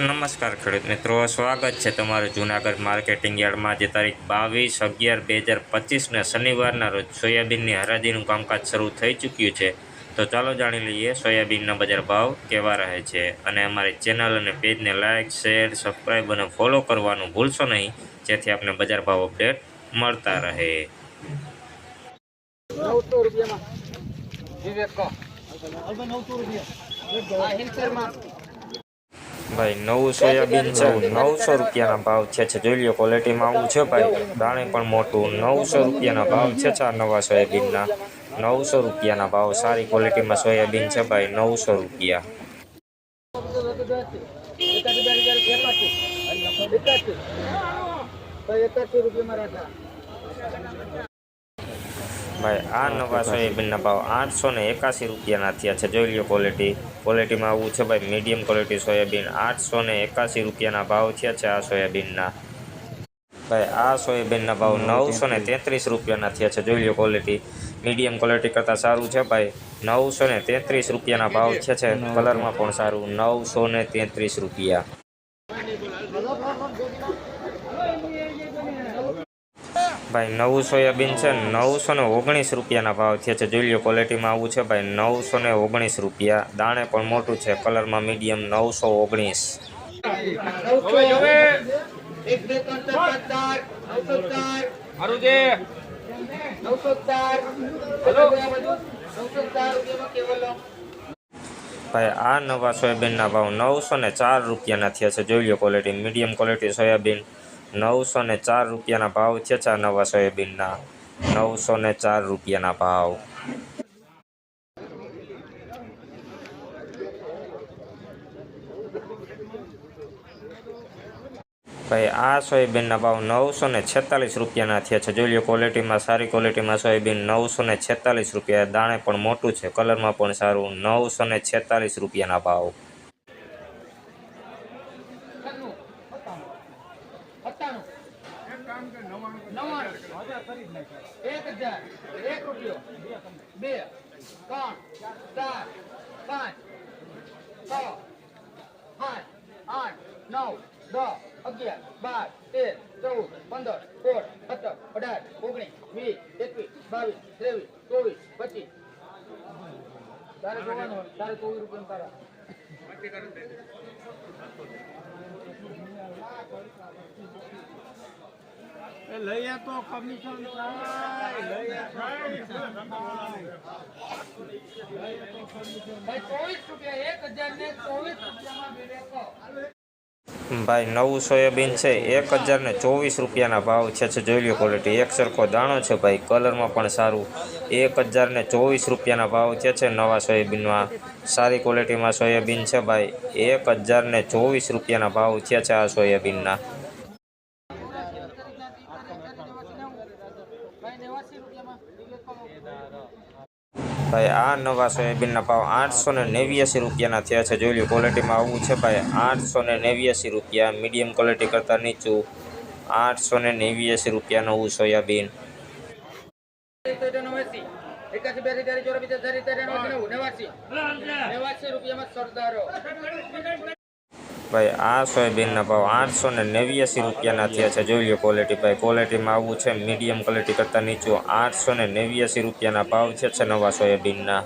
નમસ્કાર ખેડૂત મિત્રો, સ્વાગત છે તમારું જૂનાગઢ માર્કેટિંગ યાર્ડમાં, જે તારીખ બાવીસ અગિયાર બે હજાર પચીસને શનિવારના રોજ સોયાબીનની હરાજીનું કામકાજ શરૂ થઈ ચૂક્યું છે. તો ચાલો જાણી લઈએ સોયાબીનના બજાર ભાવ કેવા રહે છે. અને અમારી ચેનલ અને પેજને લાઇક શેર સબસ્ક્રાઈબ અને ફોલો કરવાનું ભૂલશો નહીં, જેથી આપને બજાર ભાવ અપડેટ મળતા રહે. નવસો રૂપિયામાં. ભાઈ નવું સોયાબીન છે. નવસો રૂપિયાના ભાવ છે છે. જોઈ લો ક્વોલિટીમાં આવું છે ભાઈ. દાણે પણ મોટું. નવસો રૂપિયાના ભાવ છે છે આ નવા સોયાબીનના. નવસો રૂપિયાના ભાવ. સારી ક્વોલિટીમાં સોયાબીન છે ભાઈ નવસો રૂપિયા. એકાસી રૂપિયામાં રાખા. ભાઈ આ નવા સોયાબીનના ભાવ આઠસો ને એકાસી રૂપિયાના થયા છે. જોઈ લો ક્વોલિટી ક્વોલિટીમાં આવું છે ભાઈ મીડિયમ ક્વોલિટી સોયાબીન આઠસો ને એકાસી રૂપિયાના ભાવ થયા છે આ સોયાબીનના. ભાઈ આ સોયાબીનના ભાવ નવસો ને તેત્રીસ. રૂપિયાના થયા છે. જોઈ લો ક્વોલિટી મીડિયમ ક્વોલિટી કરતાં સારું છે ભાઈ. નવસો ને તેત્રીસ રૂપિયાના ભાવ થયા છે. કલરમાં પણ સારું. નવસો ને તેત્રીસ રૂપિયા. ભાઈ નવું સોયાબીન છે નવસો ને ઓગણીસ રૂપિયાના ભાવ થયા છે. જોઈ લો ક્વોલિટીમાં આવું છે ભાઈ, નવસો ને ઓગણીસ રૂપિયા. દાણે પણ મોટું છે કલરમાં મીડિયમ નવસો ઓગણીસ. ભાઈ, આ નવા સોયાબીનના ભાવ નવસો ને ચાર રૂપિયાના થયા છે. જોઈ લો ક્વોલિટી મીડિયમ ક્વોલિટી સોયાબીન. નવસો ને ચાર રૂપિયાના ભાવ છે છે નવા સોયાબીનના. નવસો ને ચાર રૂપિયાના ભાવ. ભાઈ, આ સોયાબીનના ભાવ નવસો ને છેતાલીસ રૂપિયાના થયા છે. જોઈ લો ક્વોલિટીમાં સારી ક્વોલિટીમાં સોયાબીન નવસો ને છેતાલીસ રૂપિયા. દાણે પણ મોટું છે કલરમાં પણ સારું. નવસો ને છેતાલીસ રૂપિયાના ભાવ. એક હજાર, એક રૂપિયો. બે, ત્રણ, ચાર, પાંચ, છ, સાત, આઠ, નવ, દસ, અગિયાર, બાર, તેર, ચૌદ, પંદર, સોળ, સત્તર, અઢાર, ઓગણીસ, વીસ, એકવીસ, બાવીસ, ત્રેવીસ, ચોવીસ, પચીસ. તારે જોવાનું તારે ચોવીસ રૂપિયા તારા. ભાઈ નવું સોયાબીન છે, એક હજાર ને ચોવીસ રૂપિયાના ભાવ છે જોઈ લો ક્વોલિટી એક સરખો દાણો છે ભાઈ, કલરમાં પણ સારું. એક હજાર ને ચોવીસ રૂપિયાના ભાવ છે છે નવા સોયાબીનમાં. સારી ક્વોલિટીમાં સોયાબીન છે ભાઈ. એક હજાર ને ચોવીસ રૂપિયાના ભાવ છે આ સોયાબીનના. ભાઈ, આ નવા સોયાબીનના ભાવ આઠસો ને નેવ્યાસી રૂપિયાના થયા છે. જોઈ લો ક્વોલિટીમાં આવું છે ભાઈ, આઠસો ને નેવ્યાસી રૂપિયા મીડિયમ ક્વોલિટી કરતાં નીચું આઠસો ને નેવ્યાસી રૂપિયાનું હું સોયાબીન. ભાઈ, આ સોયાબીનના ભાવ આઠસો ને નેવ્યાસી રૂપિયાના થયા છે. જોઈ લો ક્વોલિટી ભાઈ ક્વોલિટીમાં આવું છે મીડિયમ ક્વોલિટી કરતાં નીચું આઠસો ને નેવ્યાસી રૂપિયાના ભાવ છે નવા સોયાબીનના.